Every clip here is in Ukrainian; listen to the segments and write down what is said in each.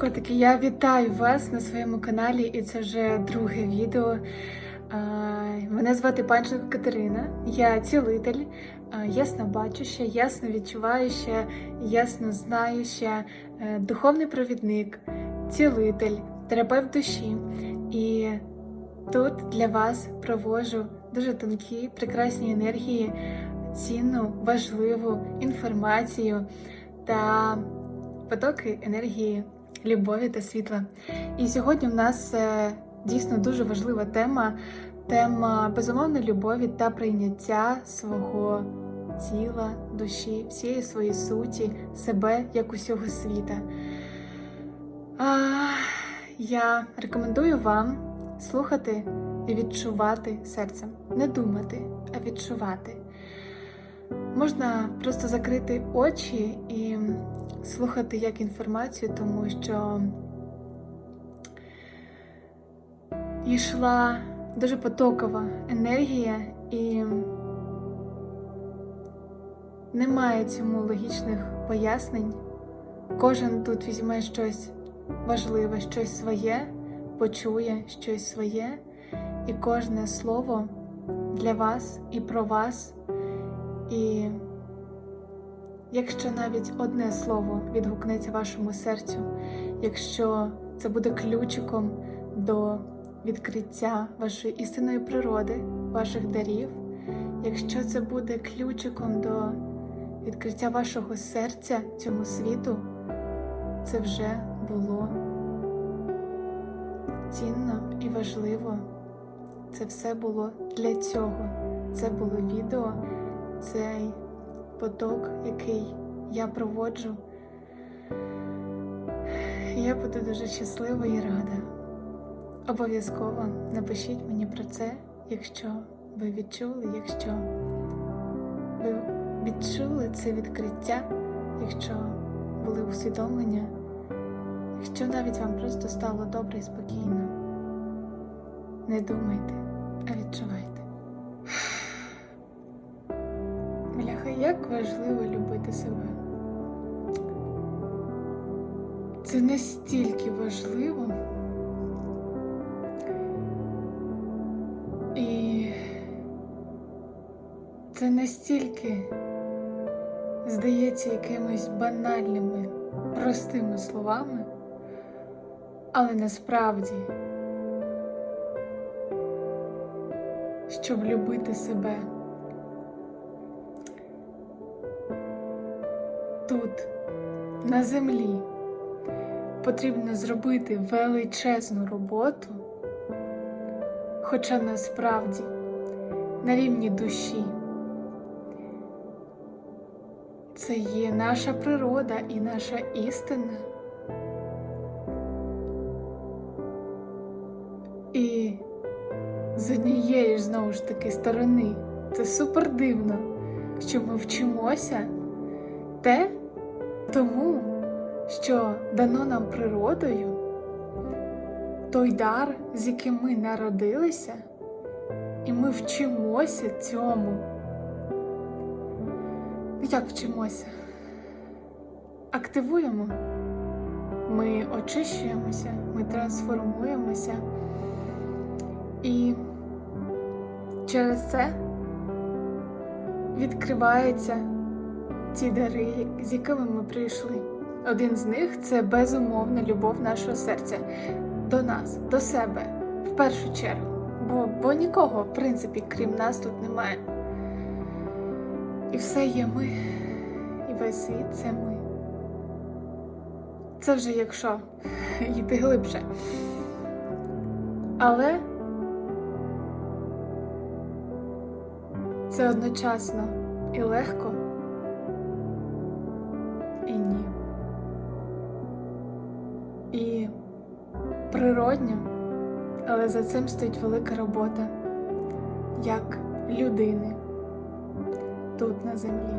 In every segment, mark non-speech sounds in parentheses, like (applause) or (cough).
Котики, я вітаю вас на своєму каналі, і це вже друге відео. Мене звати Панченко Катерина, я цілитель, ясно бачуща, ясно відчуваюча, ясно знаюча, е, духовний провідник, цілитель, терапевт душі. І тут для вас проводжу дуже тонкі, прекрасні енергії, цінну, важливу інформацію та потоки енергії любові та світла. І сьогодні в нас е, дійсно дуже важлива тема тема безумовної любові та прийняття свого тіла, душі, всієї своєї суті, себе як усього світа. А, я рекомендую вам слухати і відчувати серцем, не думати, а відчувати. Можна просто закрити очі і слухати як інформацію, тому що йшла дуже потокова енергія і немає цьому логічних пояснень. Кожен тут візьме щось важливе, щось своє, почує щось своє, і кожне слово для вас і про вас. І якщо навіть одне слово відгукнеться вашому серцю, якщо це буде ключиком до відкриття вашої істинної природи, ваших дарів, якщо це буде ключиком до відкриття вашого серця цьому світу, це вже було цінно і важливо. Це все було для цього. Це було відео цей поток, який я проводжу. Я буду дуже щаслива і рада. Обов'язково напишіть мені про це, якщо ви відчули, якщо ви відчули це відкриття, якщо були усвідомлення, якщо навіть вам просто стало добре і спокійно. Не думайте, а відчувайте. Як важливо любити себе. Це настільки важливо. І це настільки здається якимись банальними, простими словами, але насправді, щоб любити себе. Тут, на землі, потрібно зробити величезну роботу, хоча насправді на рівні душі це є наша природа і наша істина. І з однієї ж знову ж таки сторони це супер дивно, що ми вчимося те тому, що дано нам природою, той дар, з яким ми народилися, і ми вчимося цьому. Як вчимося? Активуємо, ми очищуємося, ми трансформуємося. І через це відкривається ті дари, з якими ми прийшли. Один з них це безумовна любов нашого серця до нас, до себе, в першу чергу. Бо, бо нікого, в принципі, крім нас, тут немає. І все є ми, і весь світ це ми. Це вже якщо (laughs) йти глибше. Але це одночасно і легко. І ні. І природньо, але за цим стоїть велика робота як людини тут на землі.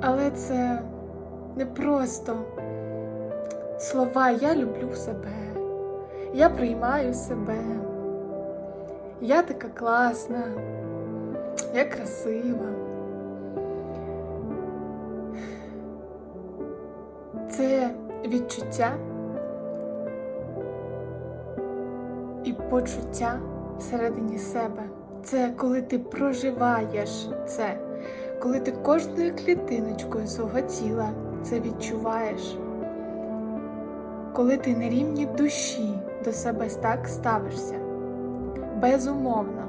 Але це не просто слова Я люблю себе, я приймаю себе, я така класна, я красива. це відчуття і почуття всередині себе. Це коли ти проживаєш це, коли ти кожною клітиночкою свого тіла це відчуваєш. Коли ти на рівні душі до себе так ставишся. Безумовно,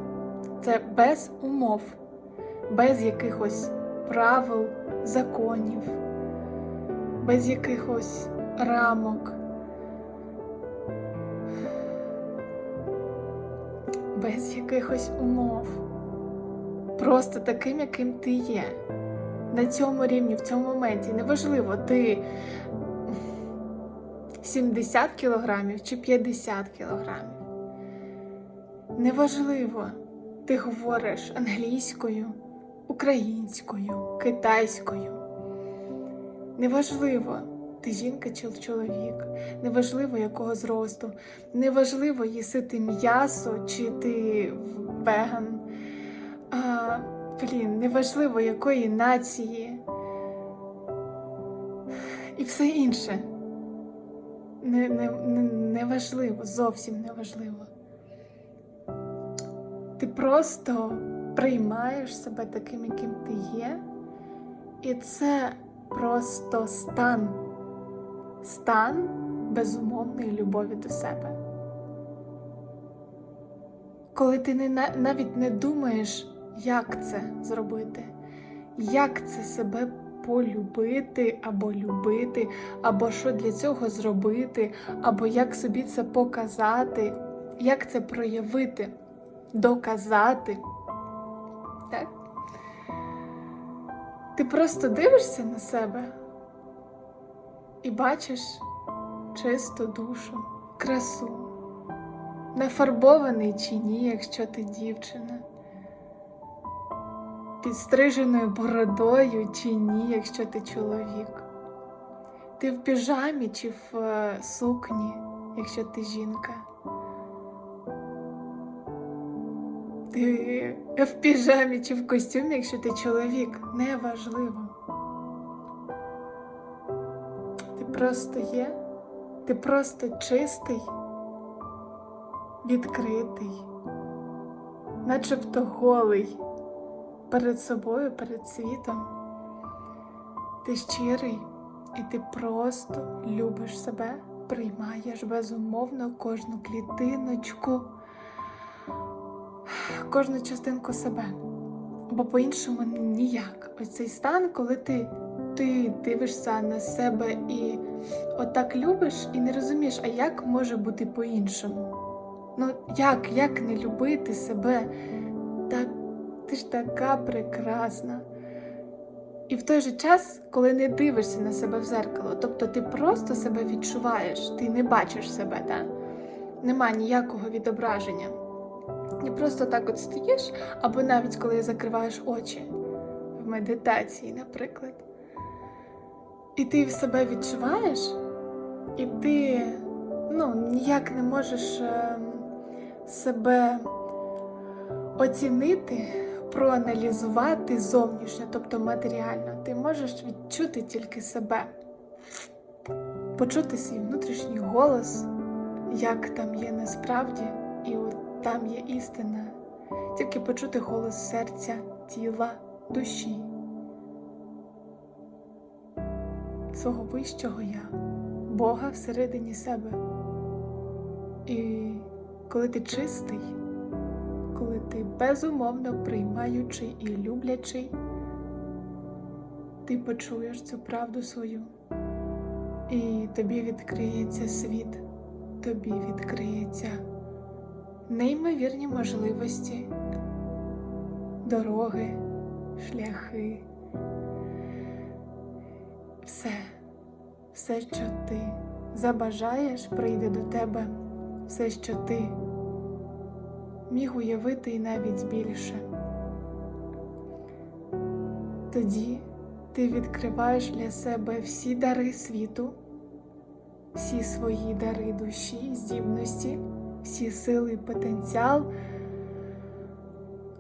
це без умов, без якихось правил, законів, без якихось рамок, без якихось умов. Просто таким, яким ти є. На цьому рівні, в цьому моменті. Неважливо, ти 70 кілограмів чи 50 кілограмів. Неважливо, ти говориш англійською, українською, китайською. Неважливо, ти жінка чи чоловік, неважливо якого зросту, неважливо, їси ти м'ясо чи ти веган. А, блін, неважливо якої нації і все інше. Не, не, не, неважливо, зовсім неважливо. Ти просто приймаєш себе таким, яким ти є, і це просто стан, стан безумовної любові до себе. Коли ти не, навіть не думаєш, як це зробити, як це себе полюбити або любити, або що для цього зробити, або як собі це показати, як це проявити доказати. Так? Ти просто дивишся на себе і бачиш чисту душу, красу, нафарбований чи ні, якщо ти дівчина, підстриженою бородою чи ні, якщо ти чоловік. Ти в піжамі чи в е, сукні, якщо ти жінка. Ти в піжамі чи в костюмі, якщо ти чоловік, неважливо. Ти просто є, ти просто чистий, відкритий, начебто голий перед собою, перед світом. Ти щирий і ти просто любиш себе, приймаєш безумовно кожну клітиночку кожну частинку себе. Бо по-іншому ніяк. Ось цей стан, коли ти, ти дивишся на себе і отак любиш, і не розумієш, а як може бути по-іншому? Ну, як, як не любити себе? Так, ти ж така прекрасна. І в той же час, коли не дивишся на себе в зеркало, тобто ти просто себе відчуваєш, ти не бачиш себе, так? нема ніякого відображення. І просто так от стоїш, або навіть коли закриваєш очі в медитації, наприклад. І ти в себе відчуваєш, і ти ну, ніяк не можеш е, себе оцінити, проаналізувати зовнішньо, тобто матеріально. Ти можеш відчути тільки себе, почути свій внутрішній голос, як там є насправді, і от там є істина, тільки почути голос серця, тіла, душі, свого вищого я, Бога всередині себе. І коли ти чистий, коли ти безумовно приймаючий і люблячий, ти почуєш цю правду свою, і тобі відкриється світ, тобі відкриється неймовірні можливості, дороги, шляхи. Все, все, що ти забажаєш, прийде до тебе, все, що ти міг уявити і навіть більше. Тоді ти відкриваєш для себе всі дари світу, всі свої дари душі, здібності всі сили і потенціал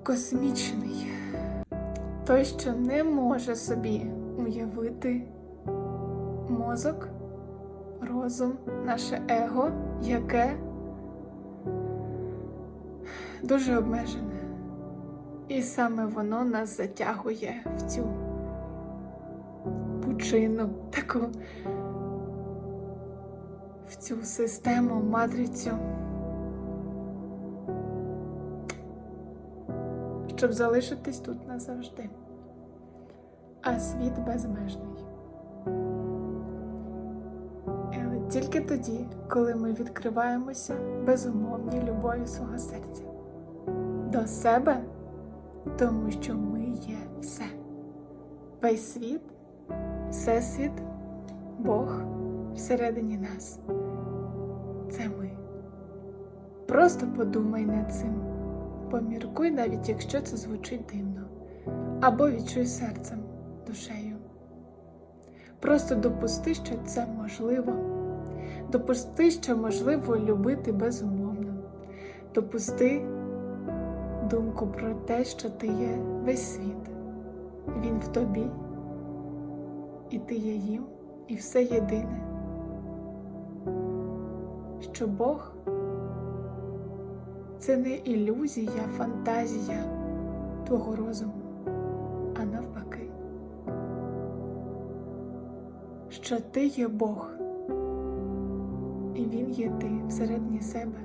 космічний, той, що не може собі уявити мозок розум, наше его, яке дуже обмежене. І саме воно нас затягує в цю пучину, таку в цю систему, матрицю, щоб залишитись тут назавжди. А світ безмежний. Тільки тоді, коли ми відкриваємося безумовній любові свого серця до себе, тому що ми є все. Весь світ, всесвіт, Бог всередині нас. Це ми. Просто подумай над цим. Поміркуй, навіть якщо це звучить дивно. Або відчуй серцем, душею. Просто допусти, що це можливо. Допусти, що можливо любити безумовно. Допусти думку про те, що ти є весь світ. Він в тобі, і ти є їм, і все єдине. Що Бог це не ілюзія, фантазія твого розуму, а навпаки, що ти є Бог, і Він є ти всередині себе.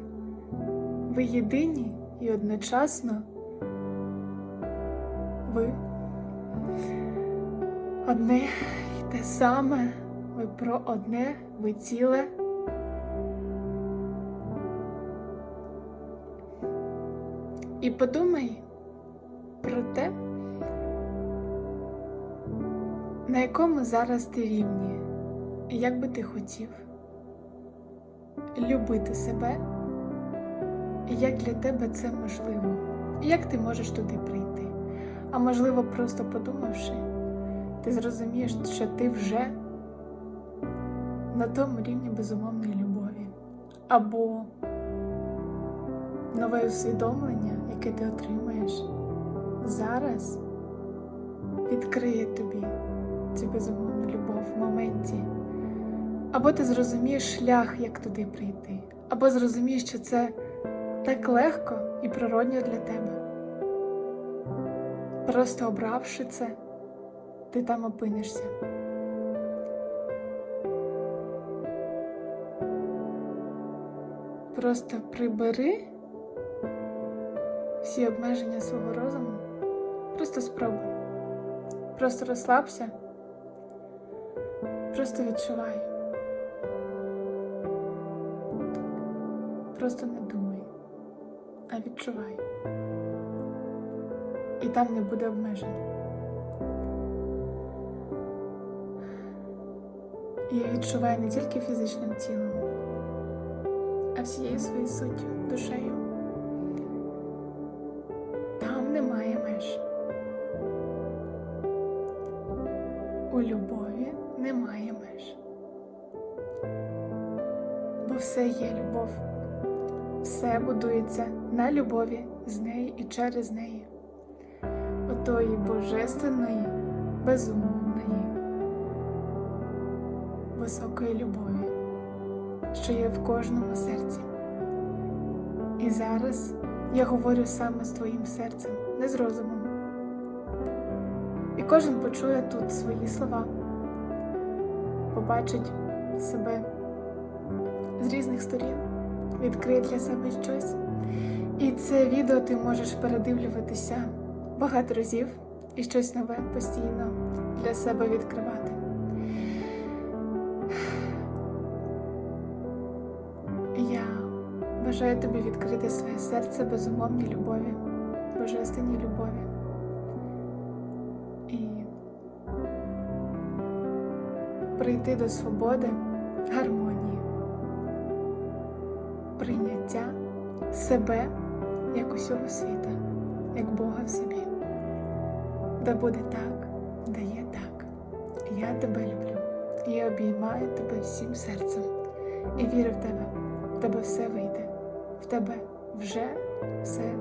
Ви єдині і одночасно ви одне і те саме, ви про одне, ви ціле. І подумай про те, на якому зараз ти рівні, і як би ти хотів любити себе, і як для тебе це можливо, і як ти можеш туди прийти. А можливо, просто подумавши, ти зрозумієш, що ти вже на тому рівні безумовної любові, або нове усвідомлення, яке ти отримаєш зараз, відкриє тобі цю безумовну любов в моменті. Або ти зрозумієш шлях, як туди прийти, або зрозумієш, що це так легко і природньо для тебе. Просто обравши це, ти там опинишся. Просто прибери всі обмеження свого розуму. Просто спробуй. Просто розслабся. Просто відчувай. Просто не думай, а відчувай. І там не буде обмежень. І відчувай не тільки фізичним тілом, а всією своєю суттю, душею. Бо все є любов. Все будується на любові з неї і через неї. Отої божественної, безумовної, високої любові, що є в кожному серці. І зараз я говорю саме з твоїм серцем, не з розумом. І кожен почує тут свої слова, побачить себе з різних сторін, відкриє для себе щось. І це відео ти можеш передивлюватися багато разів і щось нове постійно для себе відкривати. Я бажаю тобі відкрити своє серце безумовній любові, божественній любові. І прийти до свободи, гармонії, прийняття себе як усього світа, як Бога в собі. Да буде так, да є так. Я тебе люблю. Я обіймаю тебе всім серцем і вірю в тебе. В тебе все вийде. В тебе вже все